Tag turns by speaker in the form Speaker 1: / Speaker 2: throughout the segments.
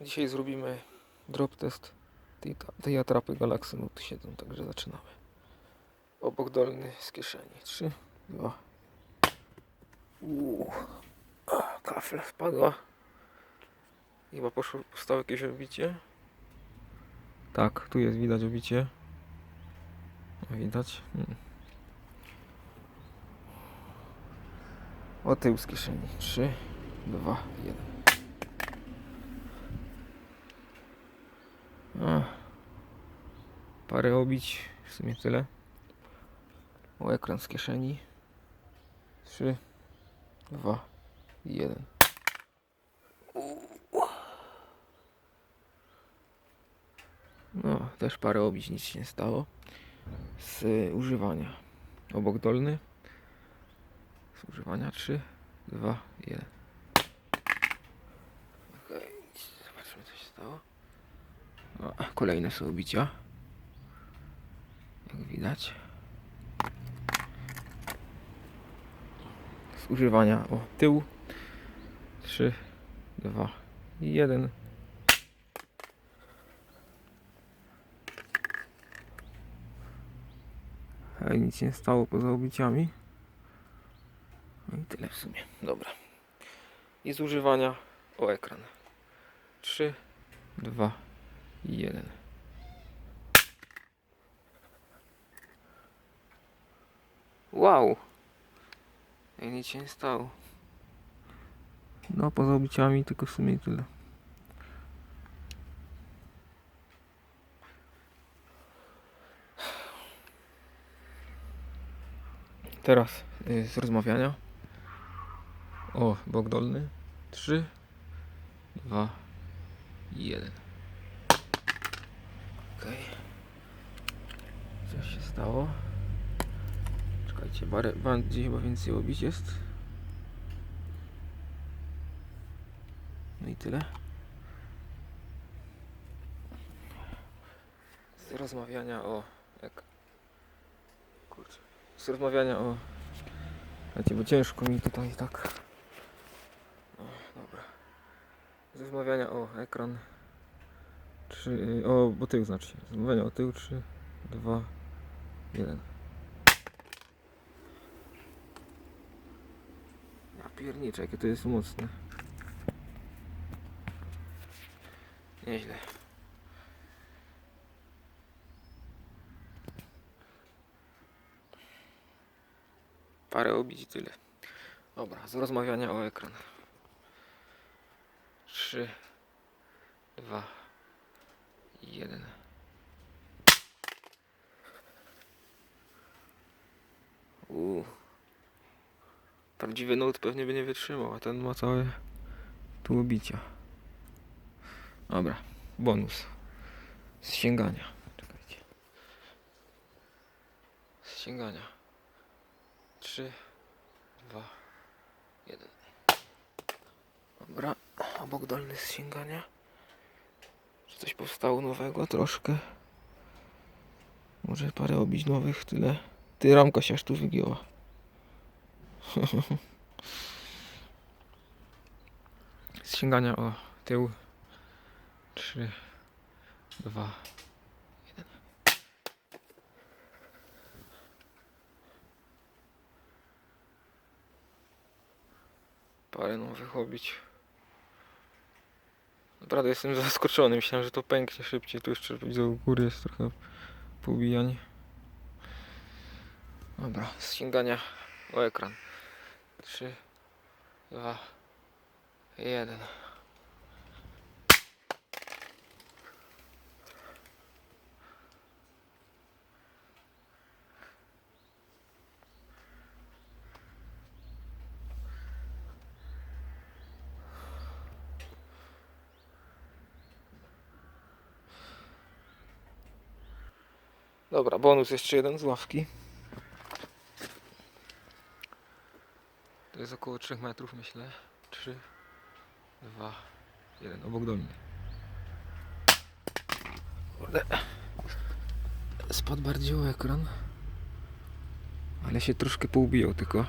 Speaker 1: Dzisiaj zrobimy drop test tej, tej atrapy Galaxy Note 7, także zaczynamy. Obok dolny z kieszeni. 3, 2. Uuu. Kafla spadła. Chyba poszło, powstało jakieś obicie. Tak, tu jest widać obicie. Widać. Hmm. O tył z kieszeni. 3, 2, 1. A, parę obić, w sumie tyle. O ekran z kieszeni. 3, 2, 1. No, też parę obić, nic się nie stało. Z używania. Obok dolny. Z używania 3, 2, 1. Okej, zobaczmy co się stało. O, kolejne są bicia. Jak widać. Z używania o tył. 3, 2, 1. Ej, nic nie stało poza obiciami. No i tyle w sumie. Dobra. I z używania o ekran. 3, 2, jeden. Wow! Ej, nic się nie stało. No, poza obiciami tylko w sumie i tyle. Teraz y, z rozmawiania. O, bok dolny. 3, 2, 1. Okej. Coś się stało. Czekajcie, bardziej chyba więcej obić jest. No i tyle. Z rozmawiania o... Jak... Kurczę. Z rozmawiania o... Wiecie, bo ciężko mi tutaj tak... O, dobra. Z rozmawiania o ekran 3, o, bo tył znaczy się. Zamówienia o tył 3, 2, 1. Ja pierniczę, jakie to jest mocne. Nieźle. Parę obić i tyle. Dobra, z rozmawiania o ekran. 3, 2, jeden. Uuu. Prawdziwy note pewnie by nie wytrzymał, a ten ma całe tu obicia. Dobra, bonus. Z sięgania. Czekajcie. Z sięgania. Trzy, dwa, jeden. Dobra, obok dolny z sięgania. Coś powstało nowego troszkę? Może parę obić nowych, tyle. Ty ramka się aż tu wygięła. Z o tył. 3, 2, 1. Parę nowych obić. Naprawdę jestem zaskoczony. Myślałem, że to pęknie szybciej. Tu jeszcze widzę u góry jest trochę poubijań. Dobra, z o ekran. 3, 2, 1. Dobra, bonus jeszcze jeden z ławki. To jest około 3 metrów myślę. 3, 2, 1. Obok dolny. Kurde. Spadł bardziej o ekran. Ale się troszkę poubijał tylko.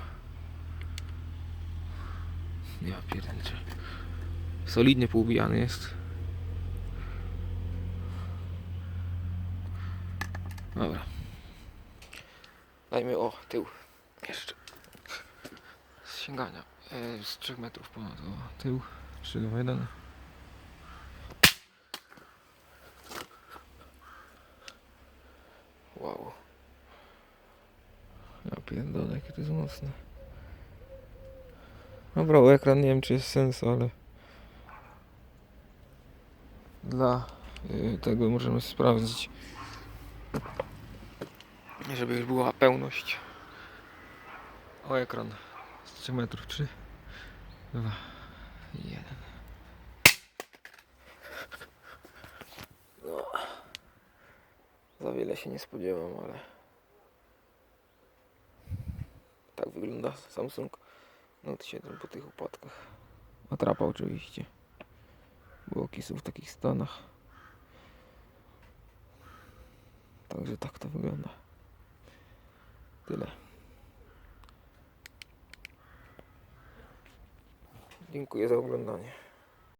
Speaker 1: Ja pierniczę. Solidnie poubijany jest. Dobra. Dajmy o tył. Jeszcze. Z sięgania. E, z 3 metrów ponad. O, tył. 3, 2, 1. Wow. Ja pierdolę, jakie to jest mocne. Dobra, o ekran nie wiem czy jest sens, ale dla y, tego możemy sprawdzić, żeby już była pełność. O ekran z 3 metrów, 3, 2, 1. No. Za wiele się nie spodziewam, ale tak wygląda Samsung Note 7 po tych upadkach. Atrapa oczywiście. Było kisów w takich stanach. Także tak to wygląda. Tyle. Dziękuję za oglądanie.